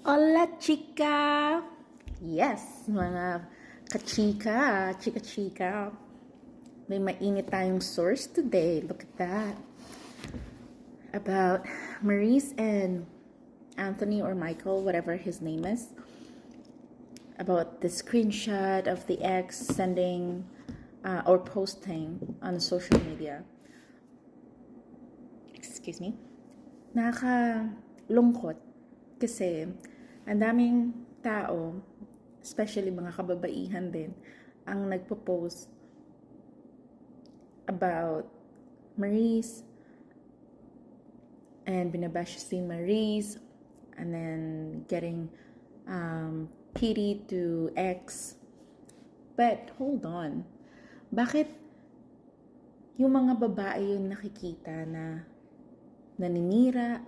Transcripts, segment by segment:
Hola, chica! Yes, mga kachika, chika-chika. May mainit tayong source today. Look at that. About Maurice and Anthony or Michael, whatever his name is. About the screenshot of the ex sending uh, or posting on social media. Excuse me. Nakakalungkot kasi ang daming tao, especially mga kababaihan din, ang nagpo-post about Maurice and binabash si Maurice and then getting um, pity to X. But hold on. Bakit yung mga babae yung nakikita na naninira,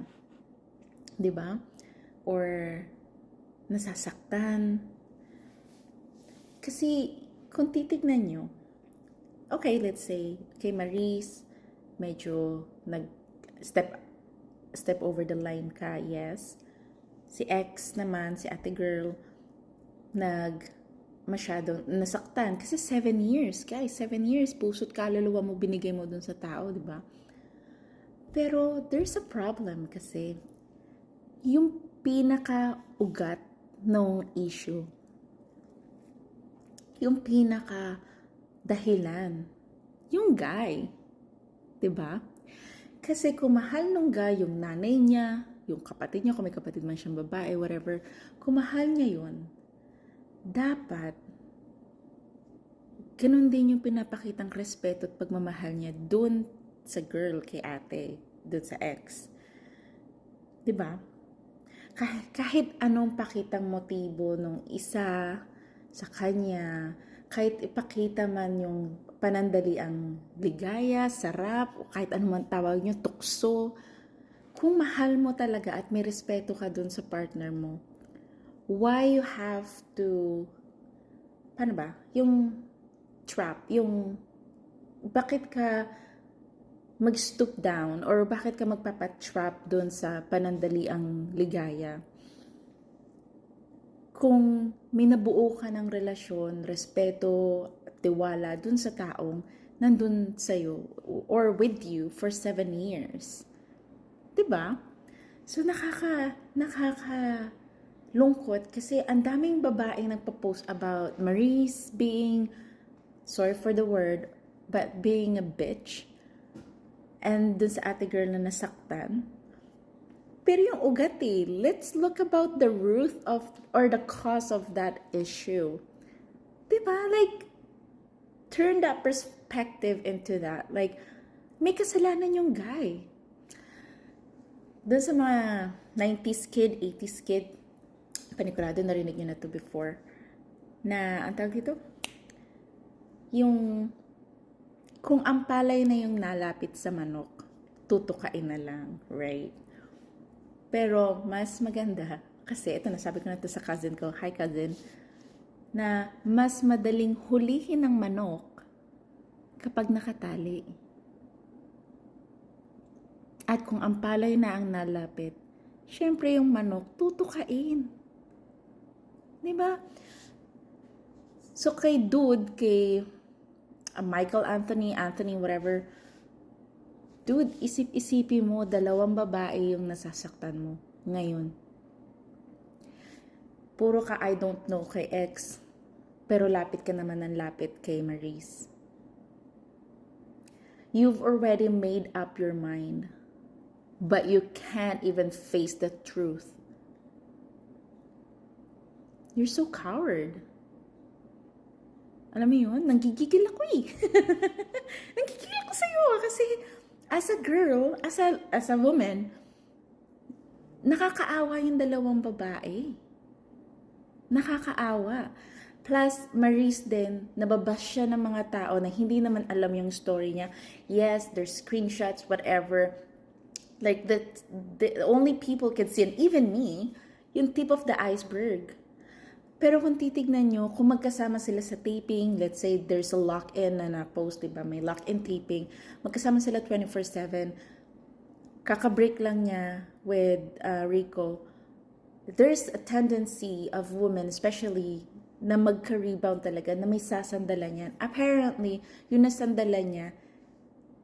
'di ba? Or nasasaktan. Kasi kung titignan nyo, okay, let's say, kay Maurice, medyo nag step step over the line ka, yes. Si ex naman, si ate girl, nag masyadong nasaktan. Kasi seven years, guys, seven years, puso't kaluluwa mo binigay mo dun sa tao, di ba? Pero there's a problem kasi yung pinaka-ugat ng issue, yung pinaka dahilan, yung guy. ba? Kasi kung mahal nung guy yung nanay niya, yung kapatid niya, kung may kapatid man siyang babae, whatever, kung mahal niya yun, dapat ganun din yung pinapakitang respeto at pagmamahal niya dun sa girl kay ate, dun sa ex. 'Di ba? Kahit, anong pakitang motibo nung isa sa kanya, kahit ipakita man yung panandali ang ligaya, sarap, o kahit ano man tawag nyo, tukso, kung mahal mo talaga at may respeto ka dun sa partner mo, why you have to, paano ba, yung trap, yung, bakit ka mag-stoop down or bakit ka magpapatrap doon sa panandali ang ligaya. Kung may nabuo ka ng relasyon, respeto, tiwala dun sa taong nandun sa'yo or with you for seven years. ba? So nakaka nakaka lungkot kasi ang daming babae nagpo-post about Maurice being sorry for the word but being a bitch and dun sa ate girl na nasaktan. Pero yung ugat eh, let's look about the root of, or the cause of that issue. Diba? Like, turn that perspective into that. Like, may kasalanan yung guy. Doon sa mga 90s kid, 80s kid, panigurado narinig niyo na to before, na, ang tawag dito? Yung kung ang palay na yung nalapit sa manok, tutukain na lang, right? Pero mas maganda, kasi ito nasabi ko na to sa cousin ko, hi cousin, na mas madaling hulihin ng manok kapag nakatali. At kung ang palay na ang nalapit, syempre yung manok tutukain. Ba? So kay dude, kay Michael Anthony, Anthony, whatever, dude, isip-isipin mo, dalawang babae yung nasasaktan mo ngayon. Puro ka I don't know kay ex, pero lapit ka naman ng lapit kay Maurice. You've already made up your mind, but you can't even face the truth. You're so coward. Alam mo yun? Nanggigigil ako eh. Nanggigigil ako sa'yo kasi as a girl, as a, as a woman, nakakaawa yung dalawang babae. Nakakaawa. Plus, Maurice din, nababash siya ng mga tao na hindi naman alam yung story niya. Yes, there's screenshots, whatever. Like, the, the only people can see, and even me, yung tip of the iceberg. Pero kung titignan nyo, kung magkasama sila sa taping, let's say there's a lock-in na na-post, diba? May lock-in taping. Magkasama sila 24-7. Kakabreak lang niya with uh, Rico. there's a tendency of women, especially, na magka-rebound talaga, na may sasandalan yan. Apparently, yung nasandalan niya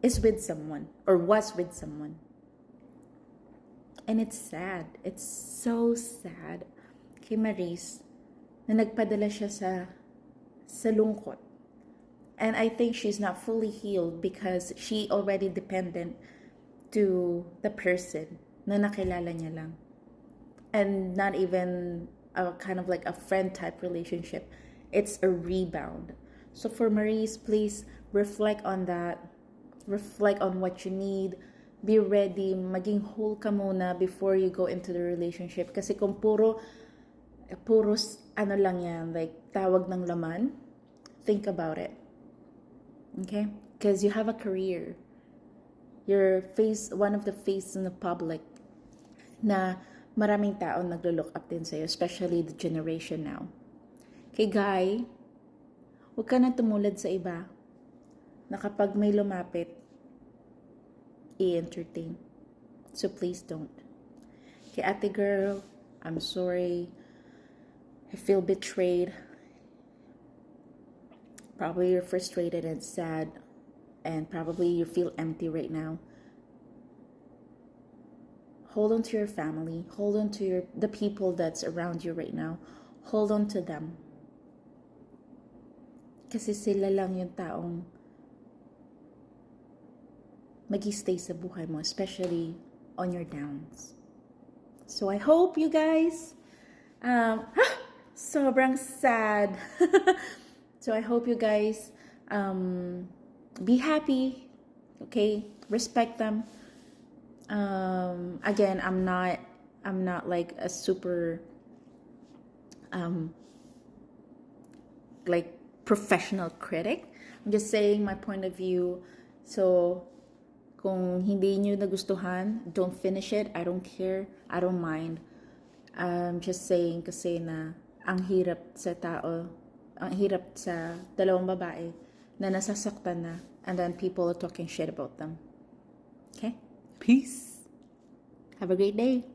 is with someone or was with someone. And it's sad. It's so sad kay Maris na nagpadala siya sa sa lungkot. And I think she's not fully healed because she already dependent to the person na nakilala niya lang. And not even a kind of like a friend type relationship. It's a rebound. So for Maurice, please reflect on that. Reflect on what you need. Be ready. Maging whole ka muna before you go into the relationship. Kasi kung puro, puro ano lang yan, like tawag ng laman, think about it. Okay? Because you have a career. You're face, one of the face in the public na maraming tao naglo-look up din sa'yo, especially the generation now. Kay Guy, huwag ka na tumulad sa iba na kapag may lumapit, i-entertain. So please don't. Kay ate girl, I'm sorry. I feel betrayed. Probably you're frustrated and sad, and probably you feel empty right now. Hold on to your family. Hold on to your the people that's around you right now. Hold on to them. Kasi sila lang yung taong magi-stay sa buhay mo, especially on your downs. So I hope you guys, um, sobrang sad. so I hope you guys um, be happy, okay? Respect them. Um, again, I'm not, I'm not like a super, um, like professional critic. I'm just saying my point of view. So, kung hindi nyo nagustuhan, don't finish it. I don't care. I don't mind. I'm just saying kasi na ang hirap sa tao, ang hirap sa dalawang babae na nasasaktan na and then people are talking shit about them. Okay? Peace. Have a great day.